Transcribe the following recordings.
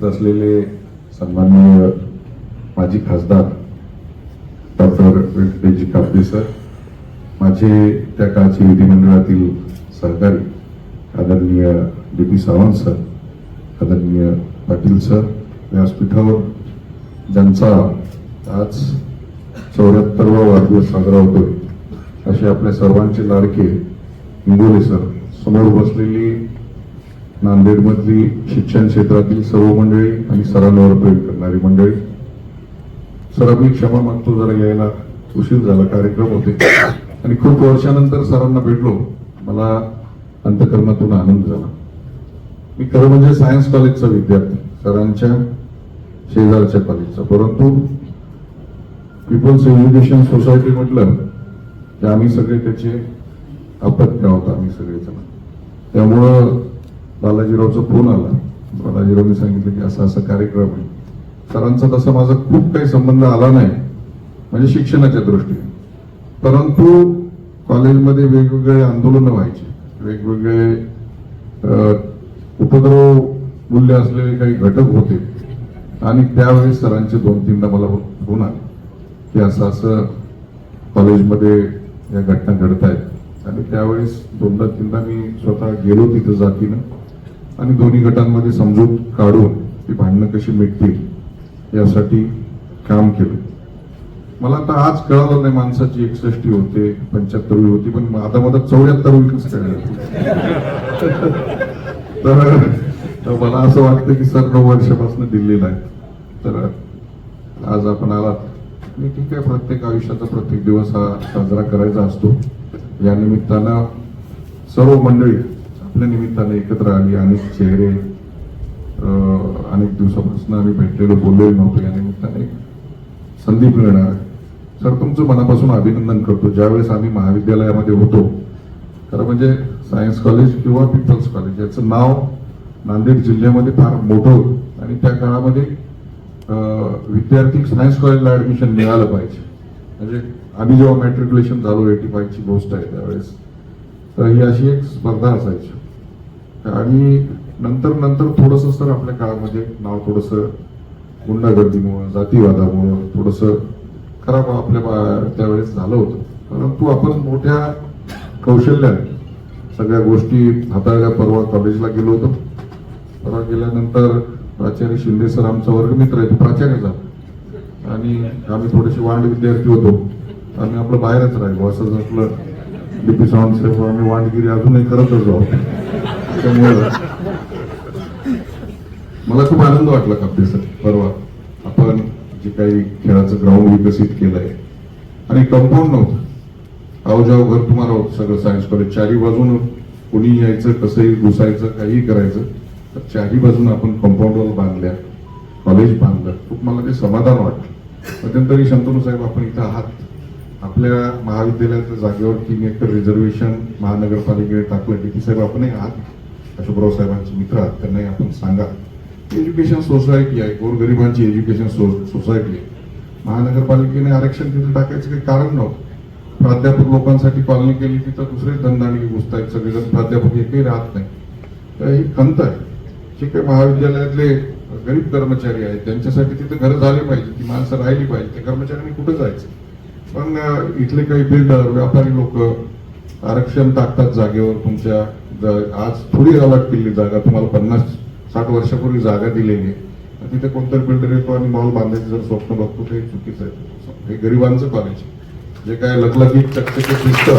उपस्थित असलेले सन्माननीय माजी खासदार डॉक्टर व्यंकटेशजी कापडे सर माझे त्या काळचे विधिमंडळातील सहकारी आदरणीय डी पी सावंत सर आदरणीय पाटील सर व्यासपीठावर ज्यांचा आज चौऱ्याहत्तरवा वाढदिवस साजरा होतोय असे आपल्या सर्वांचे लाडके इंगोले सर समोर बसलेली नांदेडमधली शिक्षण क्षेत्रातील सर्व मंडळी आणि सरांवर प्रेम करणारी मंडळी. सर मी क्षमा मागतो जरा यायला. उशीर झाला कार्यक्रम होते. आणि खूप वर्षानंतर सरांना भेटलो. मला अंतकरणातून आनंद झाला. मी खरं म्हणजे सायन्स कॉलेजचा विद्यार्थी सरांच्या शेजारच्या कॉलेजचा. परंतु पीपल्स एज्युकेशन सोसायटी म्हटलं की आम्ही सगळे त्याचे अपत्य आहोत आम्ही सगळेजण. त्यामुळं बालाजीरावचा फोन आला. बालाजीरावने सांगितलं की असा असा कार्यक्रम आहे. सरांचा तसा माझा खूप काही संबंध आला नाही म्हणजे शिक्षणाच्या दृष्टीने. परंतु कॉलेजमध्ये वेगवेगळे आंदोलनं व्हायचे. वेगवेगळे उपद्रव मूल्य असलेले काही घटक होते. आणि त्यावेळेस सरांचे दोन तीनदा मला फोन आले की असं असं कॉलेजमध्ये या घटना घडत आहेत आणि त्यावेळेस दोनदा तीनदा मी स्वतः गेलो तिथं जातीनं. आणि दोन्ही गटांमध्ये समजूत काढून ती भांडणं कशी मिटतील यासाठी काम केलं. मला आता आज कळालं नाही माणसाची एकसष्टी होते पंच्याहत्तरवी होती पण आता मला चौऱ्याहत्तरवी कसं कळलं? तर मला असं वाटतं की सर नऊ वर्षापासून दिल्लीला आहे तर आज आपण आलात. मी ठीक आहे प्रत्येक आयुष्याचा प्रत्येक दिवस हा साजरा करायचा असतो. या निमित्तानं सर्व मंडळी आपल्या निमित्ताने एकत्र आली अनेक चेहरे अनेक दिवसापासून आम्ही भेटलेलो बोललेलो नव्हतो. या निमित्ताने संदीप मिळणार सर तुमचं मनापासून अभिनंदन करतो. ज्यावेळेस आम्ही महाविद्यालयामध्ये होतो खरं म्हणजे सायन्स कॉलेज किंवा पीपल्स कॉलेज याचं नाव नांदेड जिल्ह्यामध्ये फार मोठं होतं. आणि त्या काळामध्ये विद्यार्थी सायन्स कॉलेजला ॲडमिशन मिळालं पाहिजे. म्हणजे आम्ही जेव्हा मॅट्रिक्युलेशन झालो एटी फाईव्हची गोष्ट आहे त्यावेळेस तर ही अशी एक स्पर्धा असायची. आणि नंतर नंतर थोडस सर आपल्या काळामध्ये नाव थोडस गुंडागर्दीमुळं जातीवादामुळं थोडस खराब आपल्या बा- त्यावेळेस झालं होतं. परंतु आपण मोठ्या कौशल्याने सगळ्या गोष्टी हाताळल्या. परवा कॉलेजला गेलो होतो. परवा गेल्यानंतर प्राचार्य शिंदे सर आमचा वर्गमित्र आहे तो प्राचार्य झाला. आणि आम्ही थोडेसे वांड विद्यार्थी होतो. आम्ही आपलं बाहेरच राहिलो. असं आपलं डीपी सावंत साहेब आम्ही वांडगिरी अजूनही करतच आहोत. त्यामुळे मला खूप आनंद वाटला कापडेसाठी परवा आपण जे काही खेळाचं ग्राउंड विकसित केलंय आणि कंपाऊंड नव्हतं. आवजाव घर तुम्हाला होतं सगळं सायन्स कॉलेज चारी बाजून कुणी यायचं कसंही घुसायचं काहीही करायचं तर चारी बाजून आपण कंपाऊंड बांधल्या कॉलेज बांधलं. खूप मला ते समाधान वाटलं. मध्यंतरी शंतनू साहेब आपण इथं आहात. आपल्या महाविद्यालयाच्या जागेवर तीन एकर रिझर्वेशन महानगरपालिकेने टाकलं डी साहेब आपणही आहात. अशोकराव साहेबांचे मित्र आहेत त्यांनाही आपण सांगा. एज्युकेशन सोसायटी आहे गोरगरिबांची एज्युकेशन सोसायटी आहे. महानगरपालिकेने आरक्षण तिथे टाकायचं काही कारण नव्हतं. प्राध्यापक लोकांसाठी पालनी केली तिथं दुसरे धंदाणी घुसतायत सगळेजण प्राध्यापक एकही राहत नाही. तर ही खंत आहे. जे काही महाविद्यालयातले गरीब कर्मचारी आहेत त्यांच्यासाठी तिथे घरं झाले पाहिजे ती माणसं राहिली पाहिजे त्या कर्मचाऱ्यांनी कुठं जायचं? पण इथले काही बिल्डर व्यापारी लोक आरक्षण टाकतात जागेवर तुमच्या आज थोडी अलॉट केली जागा तुम्हाला पन्नास साठ वर्षापूर्वी जागा दिलेली आहे. तिथे कोणतरी बिल्डर येतो आणि मॉल बांधायचं जर स्वप्न बघतो ते चुकीचं आहे. हे गरिबांचं कॉलेज जे काय लखलखीत चकचकीत दिसतं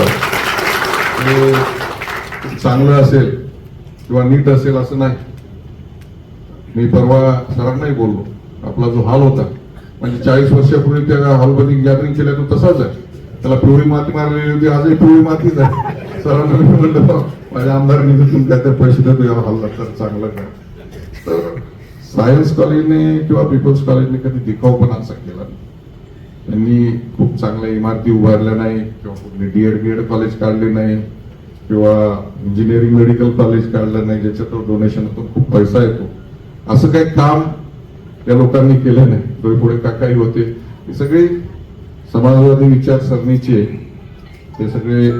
ते चांगलं असेल किंवा नीट असेल असं नाही. मी परवा सरांनाही बोललो आपला जो हॉल होता म्हणजे चाळीस वर्षापूर्वी त्या हॉलमध्ये गॅदरिंग केल्या तो तसाच आहे. त्याला पिवळी माती मारलेली होती आजही पिवळी मातीच आहे. सरांना मी म्हणलं माझ्या आमदार निधीतून काहीतरी पैसे देतो या हल्ला तर चांगलं काय? तर सायन्स कॉलेजने किंवा पीपल्स कॉलेजने कधी दिखावपणा असा केला नाही. त्यांनी खूप चांगल्या इमारती उभारल्या नाही किंवा कुठले बी एड कॉलेज काढले नाही किंवा इंजिनिअरिंग मेडिकल कॉलेज काढलं नाही ज्याच्यात होतो खूप पैसा येतो. असं काही काम त्या लोकांनी केलं नाही. डोईपुढे काकाही होते. हे सगळे समाजवादी विचारसरणीचे ते सगळे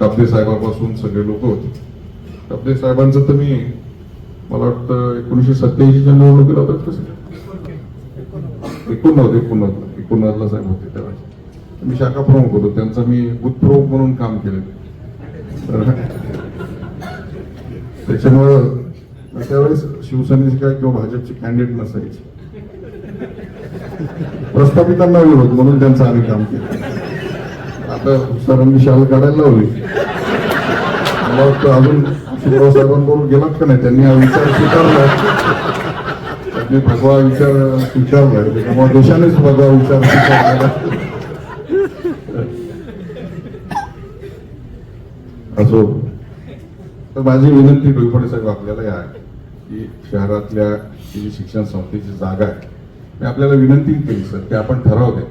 कापले साहेबापासून सगळे लोक होते. कापले साहेबांचं तर मी मला वाटतं एकोणीसशे सत्याऐंशीच्या निवडणुकीला होतात कसं एकोणनव्वद एकोणनव्वद एकोणनव्वदला साहेब होते तेव्हा. मी शाखा प्रमुख होतो त्यांचा मी बूथ प्रमुख म्हणून काम केलं त्याच्यामुळं त्यावेळेस शिवसेनेचे काय किंवा भाजपचे कॅन्डिडेट नसायचे. प्रस्थापितांना विरोध म्हणून त्यांचं आम्ही काम केलं. तर सरांनी शाल काढायला लावली. मग अजून शिवरावसाहेबांबरोबर गेलात का नाही? त्यांनी हा विचार स्वीकारला. त्यांनी भगवा विचार स्वीकारला. त्याच्यामुळे देशानेच भगवा विचार स्वीकारला. असो. तर माझी विनंती डोईफोडे साहेब आपल्याला या आहे की शहरातल्या जी शिक्षण संस्थेची जागा आहे मी आपल्याला विनंती केली सर की आपण ठराव द्या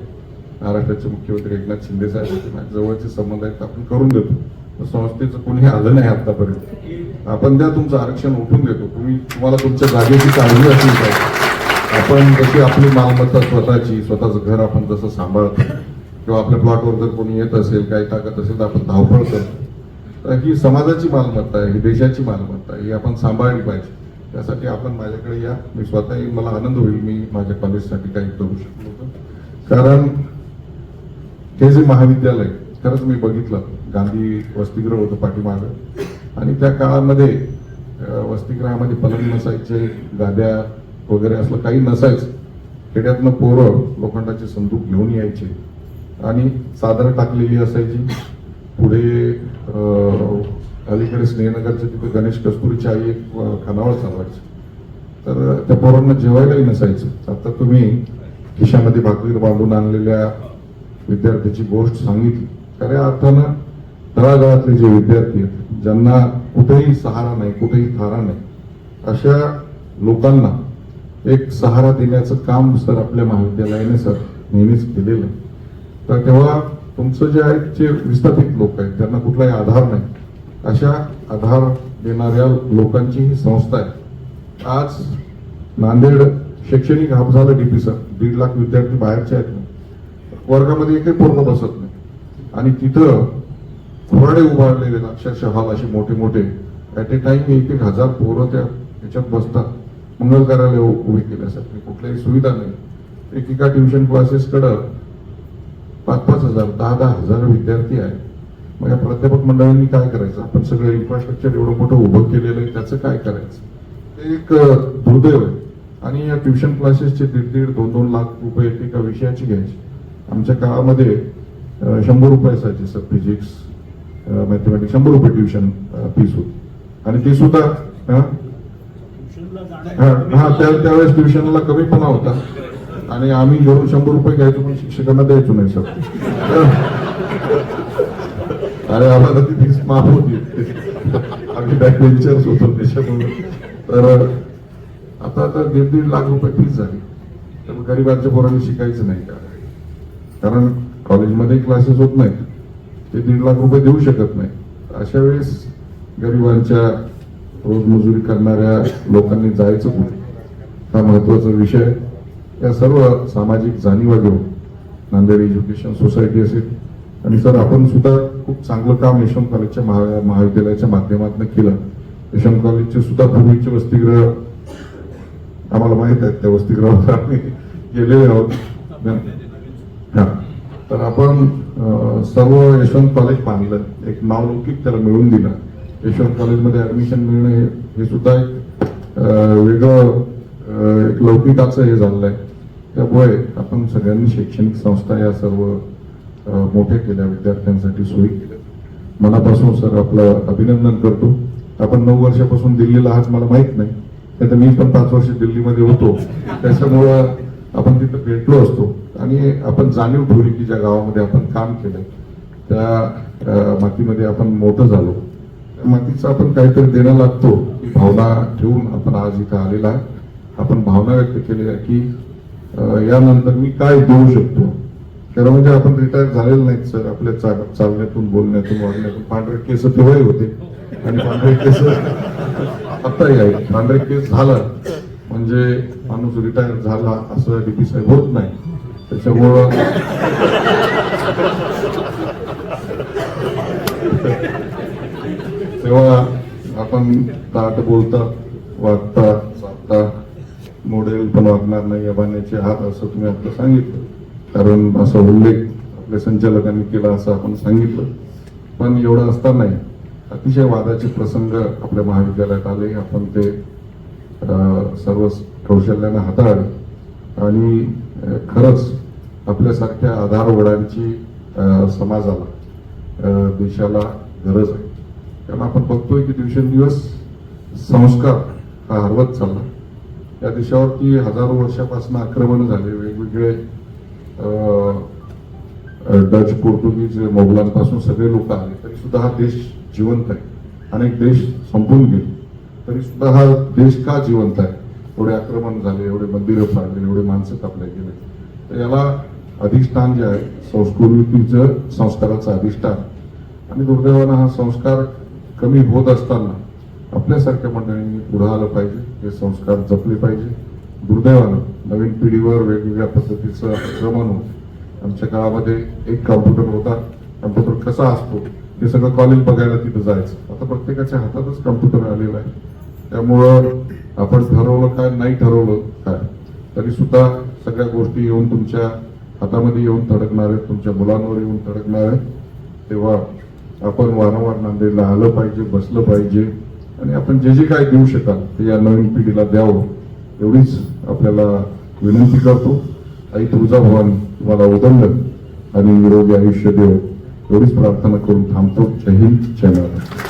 महाराष्ट्राचे मुख्यमंत्री एकनाथ शिंदे साहेब होते. जवळचे संबंध आहेत आपण करून देतो. संस्थेचं कोणी आलं नाही आतापर्यंत. आपण त्या तुमचं आरक्षण उठून देतो. तुम्ही तुम्हाला तुमच्या जागेची काळजी असली पाहिजे. आपण जशी आपली मालमत्ता स्वतःची स्वतःचं घर आपण जसं सांभाळतो किंवा आपल्या प्लॉटवर जर कोणी येत असेल काही टाकत असेल तर आपण धावपळ करतो. तर ही समाजाची मालमत्ता आहे ही देशाची मालमत्ता आहे ही आपण सांभाळली पाहिजे. त्यासाठी आपण माझ्याकडे या. मी स्वतःही मला आनंद होईल मी माझ्या कॉलेजसाठी काही करू शकलो होतो कारण हे जे महाविद्यालय खरंच मी बघितलं. गांधी वसतिगृह होतं पाठीमागं. आणि त्या काळामध्ये वसतिगृहामध्ये पलंग नसायचे गाद्या वगैरे असलं काही नसायचं. खेड्यातनं पोरं लोखंडाचे संदूक घेऊन यायचे. आणि चादर टाकलेली असायची. पुढे अलीकडे स्नेहनगरचे तिथे गणेश कस्तुरीची आई एक खानावळ चालवायची. तर त्या पोरांना जेवायलाही नसायचं. आता तुम्ही खिशामध्ये भाकरी बांधून आणलेल्या विद्यार्थ्याची गोष्ट सांगितली. खऱ्या अर्थानं तळागाळातले जे विद्यार्थी आहेत ज्यांना कुठेही सहारा नाही कुठेही थारा नाही अशा लोकांना एक सहारा देण्याचं काम सर आपल्या महाविद्यालयाने सर नेहमीच केलेलं आहे. तर तेव्हा तुमचं जे आहे जे विस्थापित लोक आहेत त्यांना कुठलाही आधार नाही. अशा आधार देणाऱ्या लोकांची ही संस्था आहे. आज नांदेड शैक्षणिक हब झालं डीपी सर दीड लाख विद्यार्थी बाहेरचे आहेत. वर्गामध्ये एकही पोरग बसत नाही. आणि तिथं खोरडे उभारलेले अक्षरशः हॉल असे मोठे मोठे. ॲट ए टाइम एक एक हजार पोरं त्या ह्याच्यात बसतात. मंगल कार्यालय उभे केल्यासाठी कुठल्याही सुविधा नाही. एकेका ट्युशन क्लासेसकडं पाच पाच हजार दहा दहा हजार विद्यार्थी आहेत. मग या प्राध्यापक मंडळांनी काय करायचं? आपण सगळं इन्फ्रास्ट्रक्चर एवढं मोठं उभं केलेलं आहे त्याचं काय करायचं? ते एक दुर्दैव आहे. आणि या ट्युशन क्लासेसचे दीड दीड दोन दोन लाख रुपये एका विषयाची घ्यायची. आमच्या काळामध्ये शंभर रुपये असायचे सर फिजिक्स मॅथमॅटिक्स शंभर रुपये ट्युशन फीस होती. आणि ते सुद्धा हा हा, त्या त्यावेळेस ट्युशनला कमीपणा होता. आणि आम्ही घेऊन शंभर रुपये घ्यायचो पण शिक्षकांना द्यायचो नाही सर. अरे आम्हाला ती फीस माफ होती. आम्ही बॅक बेंचर्स होतो त्याच्यामुळे. तर आता आता दीड दीड लाख रुपये फीस झाली. तर गरिबांच्या पोरांनी शिकायचं नाही का? कारण कॉलेजमध्ये क्लासेस होत नाहीत. ते दीड लाख रुपये देऊ शकत नाही अशा वेळेस गरिबांच्या रोजमजुरी करणाऱ्या लोकांनी जायचं कुठे? हा महत्त्वाचा विषय या सर्व सामाजिक जाणीवा घेऊन नांदेड एज्युकेशन सोसायटी असेल. आणि सर आपण सुद्धा खूप चांगलं काम यशवंत कॉलेजच्या महा महाविद्यालयाच्या माध्यमातून केलं. यशवंत कॉलेजचे सुद्धा पूर्वीचे वसतिगृह आम्हाला माहीत आहेत. त्या वसतिगृहावर आम्ही गेलेले आहोत. हा. तर आपण सर्व यशवंत कॉलेज पाहिलं. एक नावलौकिक त्याला मिळून दिलं. यशवंत कॉलेजमध्ये ऍडमिशन मिळणं हे हे सुद्धा एक वेगळं एक लौकिकाचं हे झालेलं आहे त्यामुळे आपण सगळ्यांनी शैक्षणिक संस्था या सर्व मोठ्या केल्या विद्यार्थ्यांसाठी सोयी केल्या. मनापासून सर आपलं अभिनंदन करतो. आपण नऊ वर्षापासून दिल्लीला आहात मला माहीत नाही. नाही तर मी पण पाच वर्ष दिल्लीमध्ये होतो. त्याच्यामुळं आपण तिथं भेटलो असतो. आणि आपण जाणीव ठेवली की ज्या गावामध्ये आपण काम केलं त्या मातीमध्ये आपण मोठं झालो. त्या मातीचं आपण काहीतरी देणं लागतो. की भावना ठेवून आपण आज इथं आलेला आहे. आपण भावना व्यक्त केली आहे की यानंतर मी काय देऊ शकतो? खरं म्हणजे आपण रिटायर झालेलं नाहीत सर. आपल्या चा- चालण्यातून बोलण्यातून वागण्यातून पांढरे केस तेव्हाही होते. आणि पांढरे केस आताही आहे पांढरे केस झाला. म्हणजे माणूस रिटायर झाला असं डीपी साहेब होत नाही. त्याच्यामुळं तेव्हा आपण ताट बोलता वागता चालता मॉडेल पण वागणार नाही या बाण्याचे हात असं तुम्ही आता सांगितलं. कारण असा उल्लेख आपल्या संचालकांनी केला असं आपण सांगितलं. पण एवढं असतानाही अतिशय वादाचे प्रसंग आपल्या महाविद्यालयात आले. आपण ते सर्व कौशल्यानं हाताळले. आणि खरंच आपल्यासारख्या आधारवडांची समाजाला देशाला गरज आहे. कारण आपण बघतोय की दिवसेंदिवस संस्कार हा हरवत चालला. या देशावरती हजारो वर्षापासून आक्रमण झाले. वेगवेगळे डच पोर्तुगीज मोगलांपासून सगळे लोक आले. तरी सुद्धा हा देश जिवंत आहे. अनेक देश संपून गेले. तरी सुद्धा हा देश का जिवंत आहे? एवढे आक्रमण झाले एवढे मंदिरं फाडले एवढे माणसं कापले गेले तर याला अधिष्ठान जे आहे संस्कृतीचं संस्काराचं अधिष्ठान. आणि दुर्दैवानं हा संस्कार कमी होत असताना आपल्यासारख्या मंडळींनी पुढं आलं पाहिजे हे संस्कार जपले पाहिजे. दुर्दैवानं नवीन पिढीवर वेगवेगळ्या पद्धतीचं आक्रमण होत आमच्या काळामध्ये एक कॉम्प्युटर होता. कॉम्प्युटर कसा असतो हे सगळं कॉलेज बघायला तिथं जायचं. आता प्रत्येकाच्या हातातच कॉम्प्युटर आलेला आहे. त्यामुळं आपण ठरवलं काय नाही ठरवलं काय तरी सुद्धा सगळ्या गोष्टी येऊन तुमच्या हातामध्ये येऊन थडकणार आहेत तुमच्या मुलांवर येऊन थडकणार आहेत. तेव्हा आपण वारंवार नांदेडला आलं पाहिजे बसलं पाहिजे आणि आपण जे जे काय देऊ शकाल ते या नवीन पिढीला द्यावं एवढीच आपल्याला विनंती करतो. आई तुळजाभवानी तुम्हाला उदंड आणि निरोगी आयुष्य देव. एवढीच प्रार्थना करून थांबतो. जय हिंद जय महाराष्ट्र.